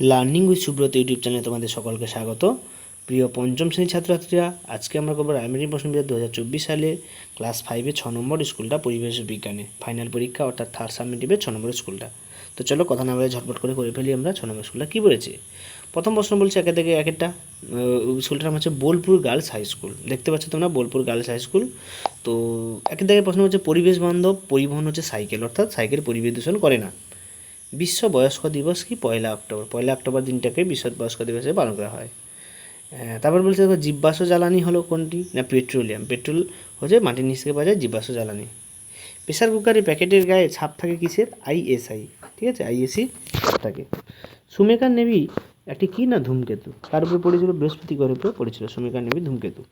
Learning with Subrata YouTube চ্যানেলে তোমাদের সকলকে স্বাগত। প্রিয় পঞ্চম শ্রেণির ছাত্রছাত্রীরা, আজকে আমরা করব রায়মারি প্রশ্নবিদ্যা দু হাজার চব্বিশ সালে ক্লাস ফাইভে ছ নম্বর স্কুলটা পরিবেশ বিজ্ঞানে ফাইনাল পরীক্ষা অর্থাৎ থার্ড সাবমিটিভে ছ নম্বর স্কুলটা। তো চলো কথা না বলে ঝটপট করে করে ফেলি আমরা ছ নম্বর স্কুলটা কী বলেছে? প্রথম প্রশ্ন বলছে একে থেকে এক একটা স্কুলটার নাম হচ্ছে বোলপুর গার্লস হাই স্কুল। দেখতে পাচ্ছ তোমরা বোলপুর গার্লস হাই স্কুল। তো একের থেকে প্রশ্ন হচ্ছে পরিবেশ বান্ধব পরিবহন হচ্ছে সাইকেল, অর্থাৎ সাইকেল পরিবেশ দূষণ করে না। বিশ্ব বয়স্ক দিবস কি পয়লা অক্টোবর? পয়লা অক্টোবর দিনটাকে বিশ্ব বয়স্ক দিবস হিসেবে পালন করা হয়। তারপর বলছে দেখো জীবাশ্ম জ্বালানি হলো কোনটি? না, পেট্রোলিয়াম। পেট্রোল হচ্ছে মাটির নিচ থেকে পাওয়া যায় জীবাশ্ম জ্বালানি। প্রেসার কুকারের প্যাকেটের গায়ে ছাপ থাকে কিসের? আইএসআই ঠিক আছে? আইএসি থাকে। সুমেকার নেভি একটি কী না ধূমকেতু? কার উপরে পড়েছিল বৃহস্পতি গ্রহের উপরে পড়েছিল সুমেকার নেভি ধূমকেতু।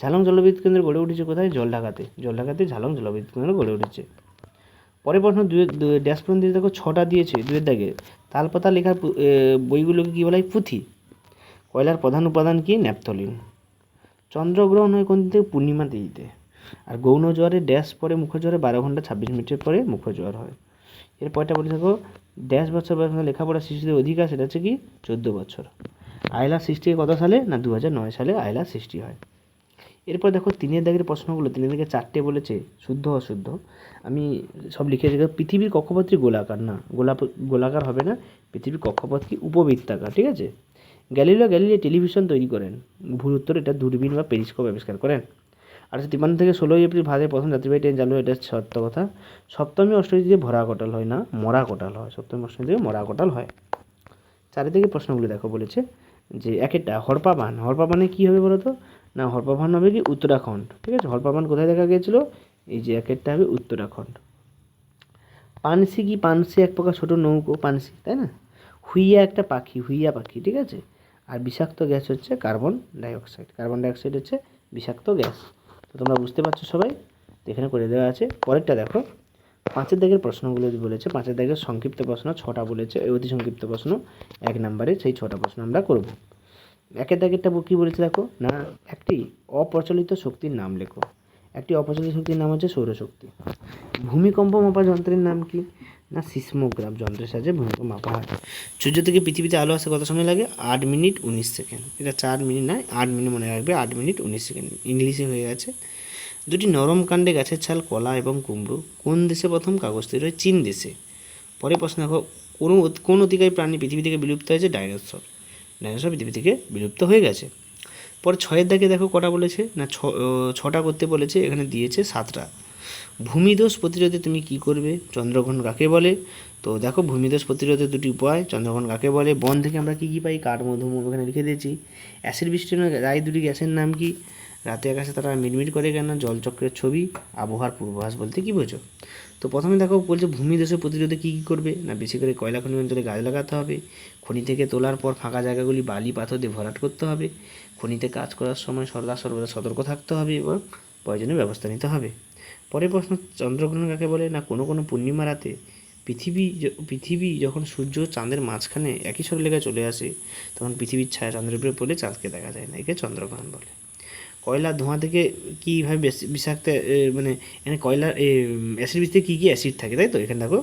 ঝালং জলবিদ্যুৎ কেন্দ্র গড়ে উঠেছে কোথায়? জলঢাকাতে। জলঢাকাতে ঝালং জলবিদ্যুৎ কেন্দ্র গড়ে উঠেছে। পরের প্রশ্ন ড্যাশ পর্যন্ত দেখো ছটা দিয়েছে দুয়ের দাগে। তালপাতা লেখার বইগুলোকে কী বলা হয়? পুঁথি। কয়লার প্রধান উপাদান কি? ন্যাপথলিন। চন্দ্রগ্রহণ হয় কোন দিতে পূর্ণিমা তিথিতে আর গৌণ জোয়ারে ড্যাশ পরে মুখ জোয়ারে বারো ঘণ্টা ছাব্বিশ মিনিটের পরে মুখ জোয়ার হয়। এর পরটা বলে থাকো ড্যাশ বছর বয়স লেখাপড়া শিশুদের অধিকার সেটা হচ্ছে কি? চোদ্দ বছর। আয়লা সৃষ্টি কত সালে? না দু নয় সালে আয়লা সৃষ্টি হয়। এরপর দেখো তিনের দাগের প্রশ্নগুলো, তিনের দিকে চারটে বলেছে, শুদ্ধ, অশুদ্ধ। আমি সব লিখে রেখে পৃথিবীর কক্ষপথটি গোলাকার না, গোলাপ, গোলাকার হবে না। পৃথিবীর কক্ষপথ কি উপবৃত্তাকার, ঠিক আছে? গ্যালিলিও গ্যালিলিও টেলিভিশন তৈরি করেন। ভুল উত্তর এটা দূরবীন বা পেরিস্কোপ আবিষ্কার করেন। আঠারোশো তিপ্পান্ন থেকে ষোলোই এপ্রিল ভারতের প্রথম যাত্রীবাহী ট্রেন চালু এটা সত্য কথা। সপ্তমী অষ্টমী দিয়ে ভরা কোটাল হয় না, মরা কোটাল হয়। সপ্তমী অষ্টমী থেকে মরা কোটাল হয়। চারিদিকে প্রশ্নগুলো দেখো বলেছে। যে একটা হরপাবান হরপাবানে কী হবে বলো তো? না হরপাবান হবে কি উত্তরাখণ্ড, ঠিক আছে? হরপাবান কোথায় দেখা গিয়েছিল? এই যে এক একটা হবে উত্তরাখণ্ড। পানসি কি পানসি? এক প্রকার ছোটো নৌকো পানসি, তাই না? হুইয়া একটা পাখি, হুইয়া পাখি, ঠিক আছে? আর বিষাক্ত গ্যাস হচ্ছে কার্বন ডাইঅক্সাইড। কার্বন ডাইঅক্সাইড হচ্ছে বিষাক্ত গ্যাস। তো তোমরা বুঝতে পারছ সবাই? এখানে করে দেওয়া আছে। পরেরটা দেখো। পাঁচের দাগের প্রশ্নগুলো বলেছে, পাঁচের দাগের সংক্ষিপ্ত প্রশ্ন ছটা বলেছে অতি সংক্ষিপ্ত প্রশ্ন এক নম্বরে, সেই ছটা প্রশ্ন আমরা করব। একের দাগেরটা কী বলেছে দেখো? না, একটি অপ্রচলিত শক্তির নাম লেখো। একটি অপ্রচলিত শক্তির নাম হচ্ছে সৌরশক্তি। ভূমিকম্প মাপা যন্ত্রের নাম কি? না সিসমোগ্রাফ যন্ত্রের সাহায্যে ভূমিকম্প মাপা হয়। সূর্য থেকে পৃথিবীতে আলো আসতে কত সময় লাগে? আট মিনিট উনিশ সেকেন্ড। এটা চার মিনিট নয়, আট মিনিট মনে রাখবে, আট মিনিট উনিশ সেকেন্ড। ইংলিশে হয়ে গেছে। দুটি নরম কাণ্ডে গাছের ছাল, কলা এবং কুমড়ো কোন দেশে প্রথম? কাগজ তৈরি হয় চীন দেশে। পরে প্রশ্ন দেখো, কোন কোন অতিকারী প্রাণী পৃথিবী থেকে বিলুপ্ত হয়েছে? ডাইনোসর। ডাইনোসর পৃথিবী থেকে বিলুপ্ত হয়ে গেছে। পরে ছয়ের দাগে দেখো কটা বলেছে, না ছটা করতে বলেছে, এখানে দিয়েছে সাতটা। ভূমিদোষ প্রতিরোধে তুমি কি করবে? চন্দ্রগ্রহণ কাকে বলে? তো দেখো, ভূমিদোষ প্রতিরোধের দুটি উপায়, চন্দ্রগ্রহণ কাকে বলে? বন থেকে আমরা কী কী পাই? কাঠ মধুম মধু এখানে লিখে দিয়েছি। অ্যাসিড বৃষ্টির রায় দুটি গ্যাসের নাম কি? রাতে আকাশে তারা মিটমিট করে কেন জলচক্রের ছবি, আবহাওয়ার পূর্বাভাস বলতে কি বোঝো? তো প্রথমে দেখো, বলছে ভূমিদোষের প্রতিরোধে কী কী করবে? না, বেশি করে কয়লা খনি অঞ্চলে গাছ লাগাতে হবে। খনি থেকে তোলার পর ফাঁকা জায়গাগুলি বালি, পাথর দিয়ে ভরাট করতে হবে। খনিতে কাজ করার সময় সর্বদা সর্বদা সতর্ক থাকতে হবে এবং প্রয়োজনীয় ব্যবস্থা নিতে হবে। পরের প্রশ্ন, চন্দ্রগ্রহণ কাকে বলে? না, কোনো কোনো পূর্ণিমা রাতে পৃথিবী পৃথিবী যখন সূর্য চাঁদের মাঝখানে একই সরলেখায় চলে আসে, তখন পৃথিবীর ছায়া চন্দ্রের উপরে পড়লে চাঁদকে দেখা যায় না, একে চন্দ্রগ্রহণ বলে। কয়লার ধোঁয়া থেকে কীভাবে বিষাক্ত মানে এখানে কয়লার অ্যাসিড বীজতে কী কী অ্যাসিড থাকে, তাই তো? এখানে দেখো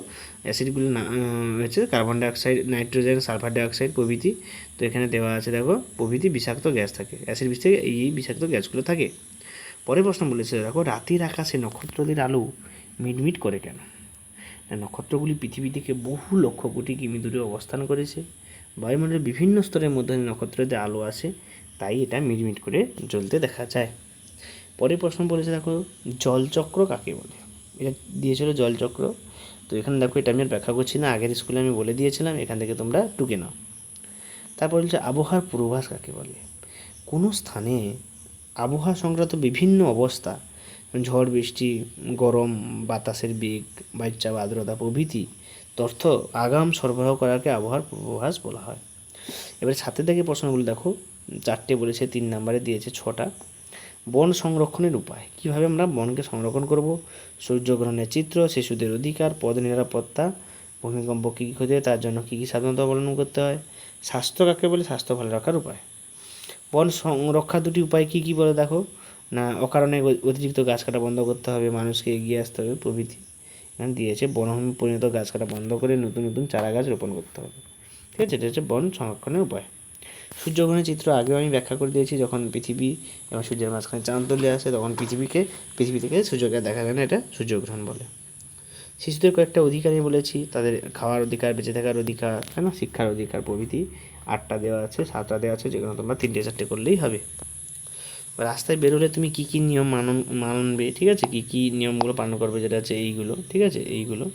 অ্যাসিডগুলো না হচ্ছে carbon dioxide nitrogen sulphur dioxide প্রভৃতি। তো এখানে দেওয়া আছে দেখো, প্রভৃতি বিষাক্ত গ্যাস থাকে। অ্যাসিড বীজ থেকে এই এই বিষাক্ত গ্যাসগুলো থাকে। পরের প্রশ্ন বলেছে, দেখো, রাতের আকাশে নক্ষত্রদের আলো মিটমিট করে কেন? নক্ষত্রগুলি পৃথিবী থেকে বহু লক্ষ কোটি কিমি দূরে অবস্থান করেছে। বায়ুমণ্ডলের বিভিন্ন স্তরের মধ্যে নক্ষত্রদের আলো আসে তাই এটা মিটমিট করে জ্বলতে দেখা যায়। পরের প্রশ্ন বলেছে, দেখো, জলচক্র কাকে বলে? এটা দিয়েছিল জলচক্র। তো এখানে দেখো, এটা আমি আর ব্যাখ্যা করছি না, আগের স্কুলে আমি বলে দিয়েছিলাম, এখান থেকে তোমরা টুকে নাও। তারপর বলছে, আবহাওয়ার পূর্বাভাস কাকে বলে? কোনো স্থানে আবহাওয়া সংক্রান্ত বিভিন্ন অবস্থা, ঝড়, বৃষ্টি, গরম, বাতাসের বেগ বায়ুচাপ আর্দ্রতা প্রভৃতি তথ্য আগাম সরবরাহ করাকে আবহাওয়ার পূর্বাভাস বলা হয়। এবারে সাথে থেকে প্রশ্নগুলো দেখো। চারটে বলেছে, তিন নাম্বারে দিয়েছে ছটা। বন সংরক্ষণের উপায়। কীভাবে আমরা বনকে সংরক্ষণ করব? সূর্যগ্রহণের চিত্র, শিশুদের অধিকার পদ নিরাপত্তা, ভূমিকম্প কী কী ক্ষতি হয়, তার জন্য কী কী সাবধানতা অবলম্বন করতে হয়, স্বাস্থ্য কাকে বলে, স্বাস্থ্য ভালো রাখার উপায়। বন সংরক্ষা দুটি উপায় কী কী বলে দেখো। না, অকারণে অতিরিক্ত গাছ কাটা বন্ধ করতে হবে, মানুষকে এগিয়ে আসতে হবে, প্রভৃতি। এখানে দিয়েছে, বনভূমি পরিণত গাছ কাটা বন্ধ করে নতুন নতুন চারা গাছ রোপণ করতে হবে। ঠিক আছে, এটা হচ্ছে বন সংরক্ষণের উপায়। সূর্যগ্রহণের চিত্র আগেও আমি ব্যাখ্যা করে দিয়েছি, যখন পৃথিবী এবং সূর্যের মাঝখানে চাঁদ তুলে আসে, তখন পৃথিবীকে, পৃথিবী থেকে সূর্যকে দেখা যায় না, এটা সূর্যগ্রহণ বলে। শিশুদের কয়েকটা অধিকারই বলেছি, তাদের খাওয়ার অধিকার, বেঁচে থাকার অধিকার না শিক্ষার অধিকার, প্রভৃতি। আটটা দেওয়া আছে, সাতটা দেওয়া আছে, যেগুলো তোমরা তিনটে চারটে করলেই হবে। রাস্তায় বেরোলে তুমি কী কী নিয়ম মানন, মানবে, ঠিক আছে? কী কী নিয়মগুলো পালন করবে? যেটা আছে এইগুলো, ঠিক আছে? এইগুলো।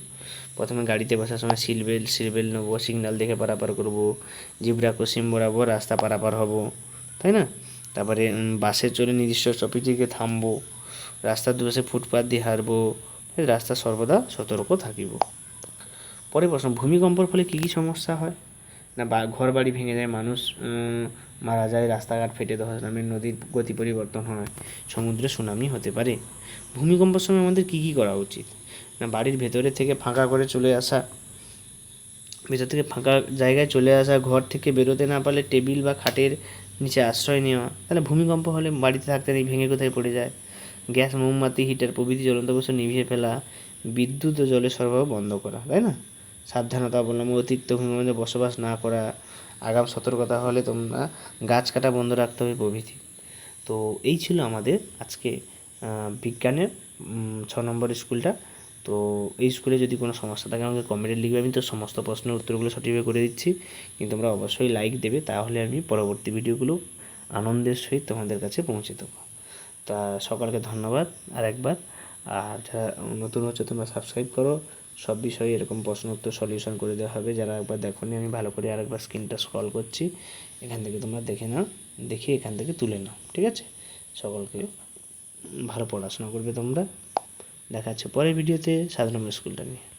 প্রথমে গাড়িতে বসার সময় সিল বেল্ট সিল বেল্ট নেব, সিগন্যাল দেখে পারাপার করব, জিব্রা ক্রসিং বরাবর রাস্তা পারাপার হব, তাই না? তারপরে বাসে চলে নির্দিষ্ট স্টপেজে থামবো, রাস্তার দুপাশে ফুটপাথ দিয়ে হারবো রাস্তা সর্বদা সতর্ক থাকিব। পরে প্রশ্ন, ভূমিকম্পর ফলে কী কী সমস্যা হয়? না, বা ঘর বাড়ি ভেঙে যায়, মানুষ মারা যায়, রাস্তাঘাট ফেটে ধস নামে নদীর গতি পরিবর্তন হয়, সমুদ্রে সুনামি হতে পারে। ভূমিকম্পের সময় আমাদের কী কী করা উচিত? না, বাড়ির ভেতরে থেকে ফাঁকা করে চলে আসা, ভেতর থেকে ফাঁকা জায়গায় চলে আসা, ঘর থেকে বেরোতে না পারলে টেবিল বা খাটের নিচে আশ্রয় নেওয়া, তাহলে ভূমিকম্প হলে বাড়িতে থাকতে নেই, ভেঙে কোথায় পড়ে যায়? গ্যাস, মোমবাতি, হিটার প্রভৃতি জ্বলন্ত বস্তু নিভিয়ে ফেলা, বিদ্যুৎ ও জলের সরবরাহ বন্ধ করা, তাই না? সাবধানতা অবলম্বন অতিরিক্ত ভূমিকম্পে বসবাস না করা, আগাম সতর্কতা হলে তোমরা গাছ কাটা বন্ধ রাখতে হবে প্রভৃতি। তো এই ছিল আমাদের আজকে বিজ্ঞানের ছ নম্বর স্কুলটা। তো এই স্কুলে যদি কোনো সমস্যা থাকে আমাকে কমেন্টে লিখবে, আমি তো সমস্ত প্রশ্নের উত্তরগুলো সঠিকভাবে করে দিচ্ছি। কিন্তু তোমরা অবশ্যই লাইক দেবে, তাহলে আমি পরবর্তী ভিডিওগুলো আনন্দের সহিত তোমাদের কাছে পৌঁছে দেবো। তা সকলকে ধন্যবাদ আর একবার আর যারা নতুন হচ্ছে তোমরা সাবস্ক্রাইব করো। সব বিষয়ে এরকম প্রশ্ন উত্তর সলিউশন করে দেওয়া হবে। যারা একবার দেখো আমি ভালো করে আরেকবার স্ক্রিনটা স্ক্রল করছি। এখান থেকে তোমরা দেখে নাও, দেখে এখান থেকে তুলে নাও, ঠিক আছে? সকলকে ভালো পড়াশোনা করবে তোমরা। দেখা হচ্ছে পরের ভিডিওতে সাধারণ স্কুলটা নিয়ে।